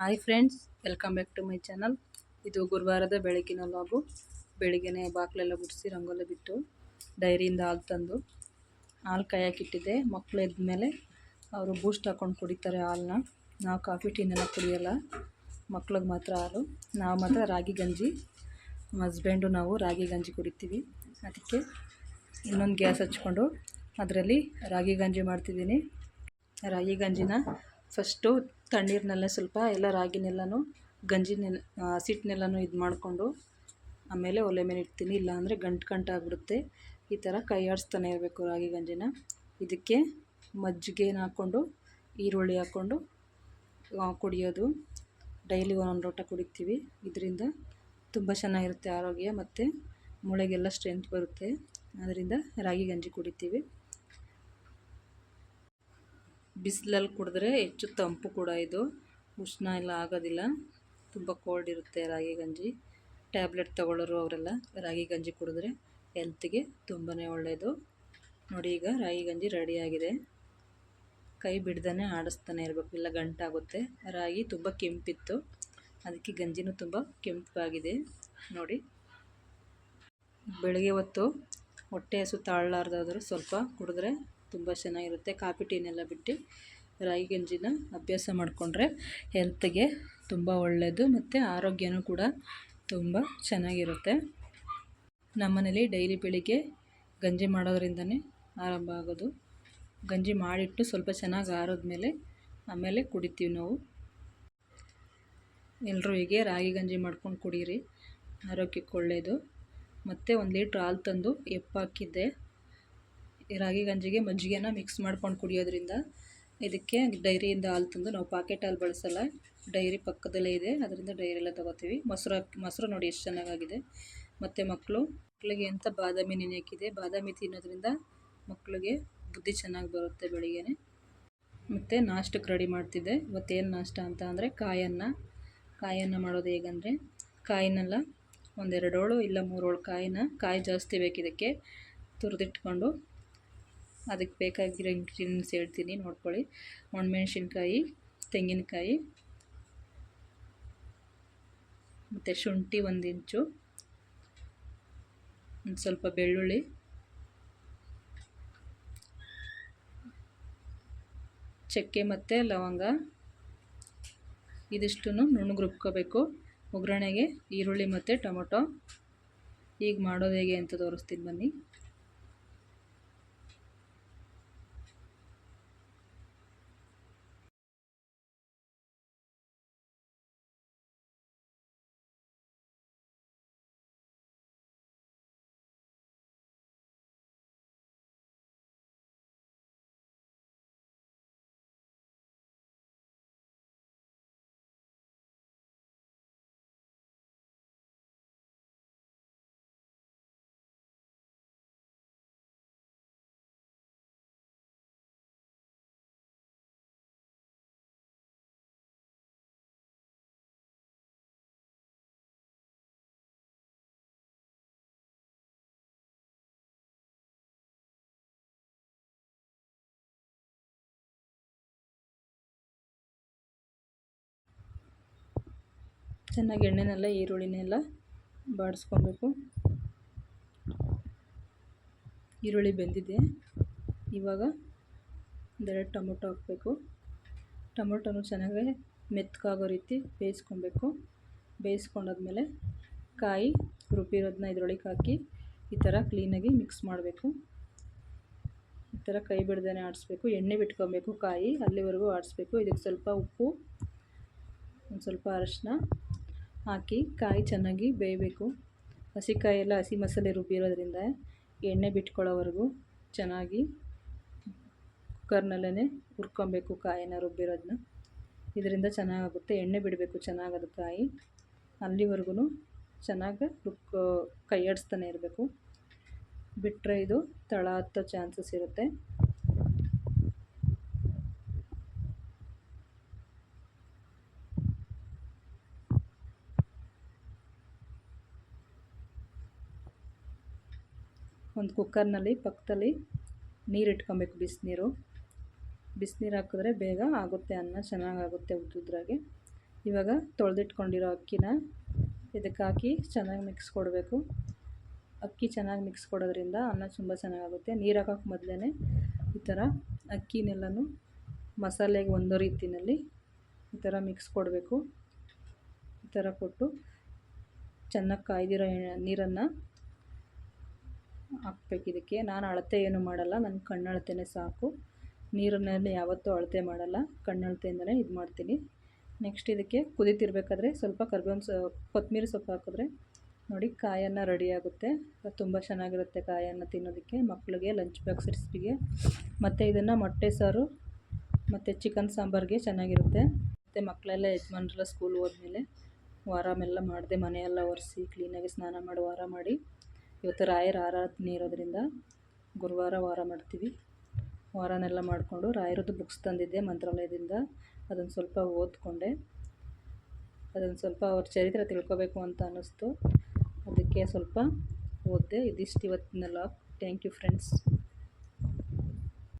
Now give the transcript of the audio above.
Hi friends welcome back to my channel ಇದು ಗುರುವಾರದ ಬೆಳಗಿನ ಲಾಗು ಬೆಳಿಗ್ಗೆನೆ ಬಾಗಿಲೆಲ್ಲ ಗುಡಿಸಿ ರಂಗೋಲಿ ಬಿಟ್ಟು ಡೈರಿಯಿಂದ ಹಾಲು ತಂದು ಹಾಲು ಕಾಯಕ್ಕಿಟ್ಟಿದ್ದೆ ಮಕ್ಕಳು ಎದ್ಮೇಲೆ ಅವರು ಬೂಸ್ಟ್ ಹಾಕ್ಕೊಂಡು ಕುಡಿತಾರೆ ಹಾಲನ್ನ. ನಾವು ಕಾಫಿ ಟೀನೆಲ್ಲ ಕುಡಿಯೋಲ್ಲ. ಮಕ್ಳಿಗೆ ಮಾತ್ರ ಹಾಲು. ನಾವು ಮಾತ್ರ ರಾಗಿ, ಗಂಜಿ. ಹಸ್ಬೆಂಡು ನಾವು ರಾಗಿ, ಗಂಜಿ ಕುಡಿತೀವಿ. ಅದಕ್ಕೆ ಇನ್ನೊಂದು ಗ್ಯಾಸ್ ಹಚ್ಕೊಂಡು ಅದರಲ್ಲಿ ರಾಗಿ, ಗಂಜಿ ಮಾಡ್ತಿದ್ದೀನಿ. ರಾಗಿ, ಗಂಜಿನ ಫಸ್ಟು ತಣ್ಣೀರಿನಲ್ಲೇ ಸ್ವಲ್ಪ ಎಲ್ಲ ರಾಗಿನೆಲ್ಲನೂ ಗಂಜಿನೆಲ್ಲ ಹಸಿಟ್ಟನ್ನೆಲ್ಲನೂ ಇದು ಮಾಡಿಕೊಂಡು ಆಮೇಲೆ ಒಲೆ ಮೇಲೆ ಇಡ್ತೀನಿ. ಇಲ್ಲಾಂದರೆ ಗಂಟು ಗಂಟು ಆಗಿಬಿಡುತ್ತೆ. ಈ ಥರ ಕೈ ಆಡಿಸ್ತಾನೆ ಇರಬೇಕು ರಾಗಿ ಗಂಜಿನ. ಇದಕ್ಕೆ ಮಜ್ಜಿಗೆನ ಹಾಕ್ಕೊಂಡು, ಈರುಳ್ಳಿ ಹಾಕ್ಕೊಂಡು ಕುಡಿಯೋದು. ಡೈಲಿ ಒಂದೊಂದು ಲೋಟ ಕುಡಿತೀವಿ. ಇದರಿಂದ ತುಂಬ ಚೆನ್ನಾಗಿರುತ್ತೆ ಆರೋಗ್ಯ ಮತ್ತು ಮೂಳೆಗೆಲ್ಲ ಸ್ಟ್ರೆಂತ್ ಬರುತ್ತೆ. ಅದರಿಂದ ರಾಗಿ ಗಂಜಿ ಕುಡಿತೀವಿ. ಬಿಸಿಲಲ್ಲಿ ಕುಡಿದ್ರೆ ಹೆಚ್ಚು ತಂಪು ಕೂಡ ಇದು. ಉಷ್ಣ ಎಲ್ಲ ಆಗೋದಿಲ್ಲ. ತುಂಬ ಕೋಲ್ಡ್ ಇರುತ್ತೆ ರಾಗಿ ಗಂಜಿ. ಟ್ಯಾಬ್ಲೆಟ್ ತಗೊಳ್ಳೋರು ಅವರೆಲ್ಲ ರಾಗಿ ಗಂಜಿ ಕುಡಿದ್ರೆ ಹೆಲ್ತಿಗೆ ತುಂಬಾ ಒಳ್ಳೆಯದು ನೋಡಿ ಈಗ ರಾಗಿ ಗಂಜಿ ರೆಡಿಯಾಗಿದೆ ಕೈ ಬಿಡ್ದೇ ಆಡಿಸ್ತಾನೆ ಇರಬೇಕು, ಇಲ್ಲ ಗಂಟಾಗುತ್ತೆ. ರಾಗಿ ತುಂಬ ಕೆಂಪಿತ್ತು. ಅದಕ್ಕೆ ಗಂಜಿನೂ ತುಂಬ ಕೆಂಪಾಗಿದೆ. ನೋಡಿ. ಬೆಳಗ್ಗೆ ಹೊತ್ತು ಹೊಟ್ಟೆ ಹಸು ತಾಳಲಾರ್ದಾದರೂ ಸ್ವಲ್ಪ ಕುಡಿದ್ರೆ ತುಂಬ ಚೆನ್ನಾಗಿರುತ್ತೆ. ಕಾಫಿ ಟೀನೆಲ್ಲ ಬಿಟ್ಟು ರಾಗಿ ಗಂಜಿನ ಅಭ್ಯಾಸ ಮಾಡಿಕೊಂಡ್ರೆ ಹೆಲ್ತ್ಗೆ ತುಂಬ ಒಳ್ಳೆಯದು ಮತ್ತು ಆರೋಗ್ಯನೂ ಕೂಡ ತುಂಬ ಚೆನ್ನಾಗಿರುತ್ತೆ. ನಮ್ಮನೇಲಿ ಡೈಲಿ ಬೆಳಿಗ್ಗೆ ಗಂಜಿ ಮಾಡೋದ್ರಿಂದನೇ ಆರಂಭ ಆಗೋದು. ಗಂಜಿ ಮಾಡಿಟ್ಟು ಸ್ವಲ್ಪ ಚೆನ್ನಾಗಿ ಆರಿದ್ಮೇಲೆ ಆಮೇಲೆ ಕುಡಿತೀವಿ ನಾವು. ಎಲ್ಲರೂ ಹೀಗೆ ರಾಗಿ ಗಂಜಿ ಮಾಡ್ಕೊಂಡು ಕುಡೀರಿ. ಆರೋಗ್ಯಕ್ಕೆ ಒಳ್ಳೆಯದು ಮತ್ತು ಒಂದು ಲೀಟ್ರ್ ಹಾಲು ತಂದು ಎಪ್ಪಾಕಿದ್ದೆ ರಾಗಿ ಗಂಜಿಗೆ ಮಜ್ಜಿಗೆನ ಮಿಕ್ಸ್ ಮಾಡ್ಕೊಂಡು ಕುಡಿಯೋದ್ರಿಂದ ಇದಕ್ಕೆ ಡೈರಿಯಿಂದ ಹಾಲು ತಂದು ನಾವು ಪಾಕೆಟ್ ಹಾಲು ಬಳಸಲ್ಲ. ಡೈರಿ ಪಕ್ಕದಲ್ಲೇ ಇದೆ. ಅದರಿಂದ ಡೈರಿಯೆಲ್ಲ ತೊಗೋತೀವಿ. ಮೊಸರು ಮೊಸರು ನೋಡಿ ಎಷ್ಟು ಚೆನ್ನಾಗಾಗಿದೆ. ಮತ್ತು ಮಕ್ಕಳು ಮಕ್ಕಳಿಗೆ ಅಂತ ಬಾದಾಮಿ ನೆನೆ ಹಾಕಿದೆ. ಬಾದಾಮಿ ತಿನ್ನೋದ್ರಿಂದ ಮಕ್ಕಳಿಗೆ ಬುದ್ಧಿ ಚೆನ್ನಾಗಿ ಬರುತ್ತೆ ಬೆಳಿಗ್ಗೆ ಮತ್ತು ನಾಷ್ಟಕ್ಕೆ ರೆಡಿ ಮಾಡ್ತಿದ್ದೆ. ಇವತ್ತೇನು ನಾಷ್ಟ ಅಂತ ಅಂದರೆ ಕಾಯನ್ನ. ಕಾಯನ್ನ ಮಾಡೋದು ಹೇಗಂದರೆ ಕಾಯಿನೆಲ್ಲ ಒಂದೆರಡೋಳು ಇಲ್ಲ ಮೂರೋಳು ಕಾಯಿನ ಕಾಯಿ ಜಾಸ್ತಿ ಬೇಕಿದ್ದಕ್ಕೆ ತುರಿದಿಟ್ಕೊಂಡು ಅದಕ್ಕೆ ಬೇಕಾಗಿರೋ ಇಂಗ್ರೀಡಿಯೆಂಟ್ಸ್ ಹೇಳ್ತೀನಿ, ನೋಡ್ಕೊಳ್ಳಿ. ಒಣಮೆಣ್ಸಿನ್ಕಾಯಿ, ತೆಂಗಿನಕಾಯಿ, ಮತ್ತು ಶುಂಠಿ ಒಂದು ಇಂಚು, ಒಂದು ಸ್ವಲ್ಪ ಬೆಳ್ಳುಳ್ಳಿ, ಚಕ್ಕೆ ಮತ್ತು ಲವಂಗ ಇದಿಷ್ಟು ನುಣ್ಣಗೆ ರುಬ್ಕೋಬೇಕು. ಒಗ್ಗರಣೆಗೆ ಈರುಳ್ಳಿ ಮತ್ತು ಟೊಮೊಟೊ. ಈಗ ಮಾಡೋದು ಹೇಗೆ ಅಂತ ತೋರಿಸ್ತೀನಿ ಬನ್ನಿ. ಚೆನ್ನಾಗಿ ಎಣ್ಣೆನೆಲ್ಲ, ಈರುಳ್ಳಿನೆಲ್ಲ ಬಾಡಿಸ್ಕೊಬೇಕು. ಈರುಳ್ಳಿ ಬೆಂದಿದೆ. ಇವಾಗ ಒಂದೆರಡು ಟೊಮೊಟೊ ಹಾಕಬೇಕು. ಟೊಮೊಟೊನು ಚೆನ್ನಾಗಿ ಮೆತ್ತಗಾಗೋ ರೀತಿ ಬೇಯಿಸ್ಕೊಬೇಕು. ಬೇಯಿಸ್ಕೊಂಡಾದ್ಮೇಲೆ ಕಾಯಿ ರುಬ್ಬಿರೋದನ್ನ ಇದರೊಳಗೆ ಹಾಕಿ ಈ ಥರ ಕ್ಲೀನಾಗಿ ಮಿಕ್ಸ್ ಮಾಡಬೇಕು. ಈ ಥರ ಕೈ ಬಿಡ್ದೇ ಆಡಿಸ್ಬೇಕು. ಎಣ್ಣೆ ಬಿಟ್ಕೊಬೇಕು ಕಾಯಿ, ಅಲ್ಲಿವರೆಗೂ ಆಡಿಸ್ಬೇಕು. ಇದಕ್ಕೆ ಸ್ವಲ್ಪ ಉಪ್ಪು, ಒಂದು ಸ್ವಲ್ಪ ಅರಶಿನ ಹಾಕಿ ಕಾಯಿ ಚೆನ್ನಾಗಿ ಬೇಯಬೇಕು. ಹಸಿ ಕಾಯೆಲ್ಲ ಹಸಿ ಮಸಾಲೆ ರುಬ್ಬಿರೋದ್ರಿಂದ ಎಣ್ಣೆ ಬಿಟ್ಕೊಳ್ಳೋವರೆಗೂ ಚೆನ್ನಾಗಿ ಕುಕ್ಕರ್ನಲ್ಲೇ ಹುರ್ಕೊಬೇಕು ಕಾಯಿನ ರುಬ್ಬಿರೋದನ್ನ ಇದರಿಂದ ಚೆನ್ನಾಗಾಗುತ್ತೆ. ಎಣ್ಣೆ ಬಿಡಬೇಕು ಚೆನ್ನಾಗದು ಕಾಯಿ ಅಲ್ಲಿವರೆಗೂ ಚೆನ್ನಾಗಿ ರುಕ್ಕೋ ಕೈಯಾಡಿಸ್ತಾನೆ ಇರಬೇಕು. ಬಿಟ್ಟರೆ ಇದು ತಳ ಹತ್ತೋ ಚಾನ್ಸಸ್ ಇರುತ್ತೆ. ಒಂದು ಕುಕ್ಕರ್ನಲ್ಲಿ ಪಕ್ಕದಲ್ಲಿ ನೀರು ಇಟ್ಕೊಬೇಕು ಬಿಸಿನೀರು. ಬಿಸಿನೀರು ಹಾಕಿದ್ರೆ ಬೇಗ ಆಗುತ್ತೆ, ಅನ್ನ ಚೆನ್ನಾಗಾಗುತ್ತೆ ಉದ್ದುದ್ರಾಗೆ. ಇವಾಗ ತೊಳೆದಿಟ್ಕೊಂಡಿರೋ ಅಕ್ಕಿನ ಇದಕ್ಕೆ ಹಾಕಿ ಚೆನ್ನಾಗಿ ಮಿಕ್ಸ್ ಕೊಡಬೇಕು. ಅಕ್ಕಿ ಚೆನ್ನಾಗಿ ಮಿಕ್ಸ್ ಕೊಡೋದ್ರಿಂದ ಅನ್ನ ತುಂಬ ಚೆನ್ನಾಗಾಗುತ್ತೆ. ನೀರು ಹಾಕೋಕ್ಕೆ ಮೊದಲೇ ಈ ಥರ ಅಕ್ಕಿನೆಲ್ಲನೂ ಮಸಾಲೆಗೆ ಒಂದು ರೀತಿಯಲ್ಲಿ ಈ ಥರ ಮಿಕ್ಸ್ ಕೊಡಬೇಕು. ಈ ಥರ ಕೊಟ್ಟು ಚೆನ್ನಾಗಿ ಕಾಯ್ದಿರೋ ನೀರನ್ನು ಹಾಕ್ಬೇಕು. ಇದಕ್ಕೆ ನಾನು ಅಳತೆ ಏನು ಮಾಡಲ್ಲ. ನನ್ನ ಕಣ್ಣಳತೆನೇ ಸಾಕು. ನೀರನ್ನೇ ಯಾವತ್ತೂ ಅಳತೆ ಮಾಡಲ್ಲ. ಕಣ್ಣಳತೆಯಿಂದಲೇ ಇದು ಮಾಡ್ತೀನಿ. ನೆಕ್ಸ್ಟ್ ಇದಕ್ಕೆ ಕುದೀತಿರ್ಬೇಕಾದ್ರೆ ಸ್ವಲ್ಪ ಕರ್ಬೇವಿನ ಸೊ ಕೊತ್ತಂಬರಿ ಸೊಪ್ಪು ಹಾಕಿದ್ರೆ ನೋಡಿ ಕಾಯನ್ನು ರೆಡಿ ಆಗುತ್ತೆ. ತುಂಬ ಚೆನ್ನಾಗಿರುತ್ತೆ ಕಾಯನ್ನು ತಿನ್ನೋದಕ್ಕೆ. ಮಕ್ಕಳಿಗೆ ಲಂಚ್ ಬಾಕ್ಸ್ ರೆಸಿಪಿಗೆ ಮತ್ತು ಇದನ್ನು ಮೊಟ್ಟೆ ಸಾರು, ಮತ್ತು ಚಿಕನ್ ಸಾಂಬಾರಿಗೆ ಚೆನ್ನಾಗಿರುತ್ತೆ. ಮತ್ತು ಮಕ್ಕಳೆಲ್ಲ ಯಜಮಾನ್ರೆಲ್ಲ ಸ್ಕೂಲ್ ಹೋದ್ಮೇಲೆ ವಾರಮೆಲ್ಲ ಮಾಡಿದೆ ಮನೆಯೆಲ್ಲ ಒರೆಸಿ ಕ್ಲೀನಾಗಿ ಸ್ನಾನ ಮಾಡಿ, ವಾರ ಮಾಡಿ. ಇವತ್ತು ರಾಯರ ಆರಾಧನೆ ಇರೋದರಿಂದ ಗುರುವಾರ ವಾರ ಮಾಡ್ತೀವಿ. ವಾರನೆಲ್ಲ ಮಾಡಿಕೊಂಡು ರಾಯರದ್ದು ಬುಕ್ಸ್ ತಂದಿದ್ದೆ ಮಂತ್ರಾಲಯದಿಂದ. ಅದನ್ನು ಸ್ವಲ್ಪ ಓದ್ಕೊಂಡೆ. ಅದನ್ನು ಸ್ವಲ್ಪ ಅವ್ರ ಚರಿತ್ರೆ ತಿಳ್ಕೊಬೇಕು ಅಂತ ಅನ್ನಿಸ್ತು. ಅದಕ್ಕೆ ಸ್ವಲ್ಪ ಓದಿದೆ. ಇದಿಷ್ಟು ಇವತ್ತಿನ ಲಾಗ್ ಥ್ಯಾಂಕ್ ಯು ಫ್ರೆಂಡ್ಸ್